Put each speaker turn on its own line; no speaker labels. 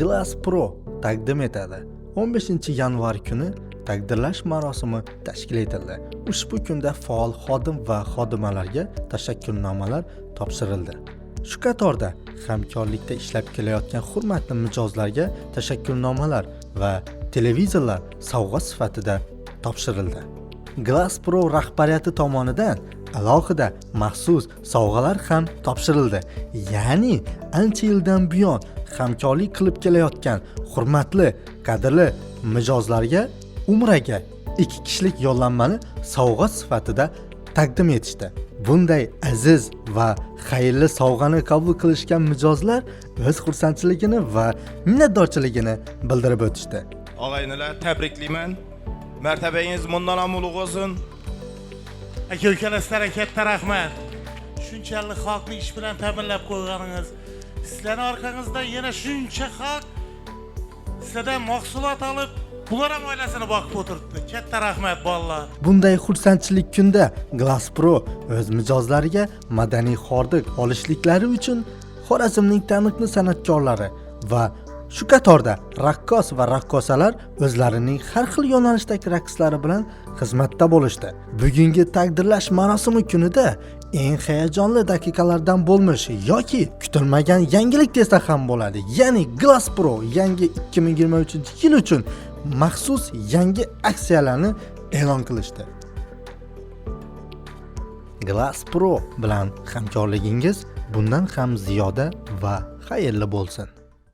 Glass Pro taqdim etadi. 15 yanvar kuni taqdirlash marosimi tashkil etildi. Ushbu kunda faol xodim va xodimalarga tashakkurnomalar topshirildi. Shu qatorda hamkorlikda ishlab kelayotgan hurmatli mijozlarga tashakkurnomalar va televizorlar sovg'a sifatida topshirildi. Glass Pro rahbariyati tomonidan alohida maxsus sovg'alar ham topshirildi. Ya'ni ancha yildan buyon hamkorlik qilib kelayotgan hurmatli, qadrli mijozlarga Umraga ikki kishilik yo'llanmani sovg'a sifatida taqdim etishdi. Bunday aziz va xayrli sovg'ani qabul qilishgan mijozlar o'z xursandchiligini va minnatdorchiligini bildirib o'tishdi.
Og'aynilar, tabriklayman. Martabangiz bundan ham ulug' bo'lsin.
Aka ukalar katta rahmat. Shunchalik xalqni ish bilan ta'minlab qo'yganingiz sizlarni orqangizda yana shuncha xalq sizlardan mahsulot olib bular ham oilasini boqib o'tiribdi. Katta rahmat bolalar.
Bunday xursandchilik kunda Glass Pro o'z mijozlariga madaniy xordiq olishliklari uchun Xorazmning taniqli san'atkorlari va shu qatorda raqqos va raqqosalar o'zlarining har xil yo'nalishdagi raqslari bilan xizmatda bo'lishdi. Bugungi taqdirlash marosimi kunida eng hayajonli daqiqalardan bo'lmish yoki kutilmagan yangilik desa ham bo'ladi. Ya'ni Glass Pro yangi 2023 yil uchun maxsus yangi aksiyalarni e'lon qilishdi. Glass Pro bilan hamkorligingiz bundan ham ziyoda va xayrli bo'lsin.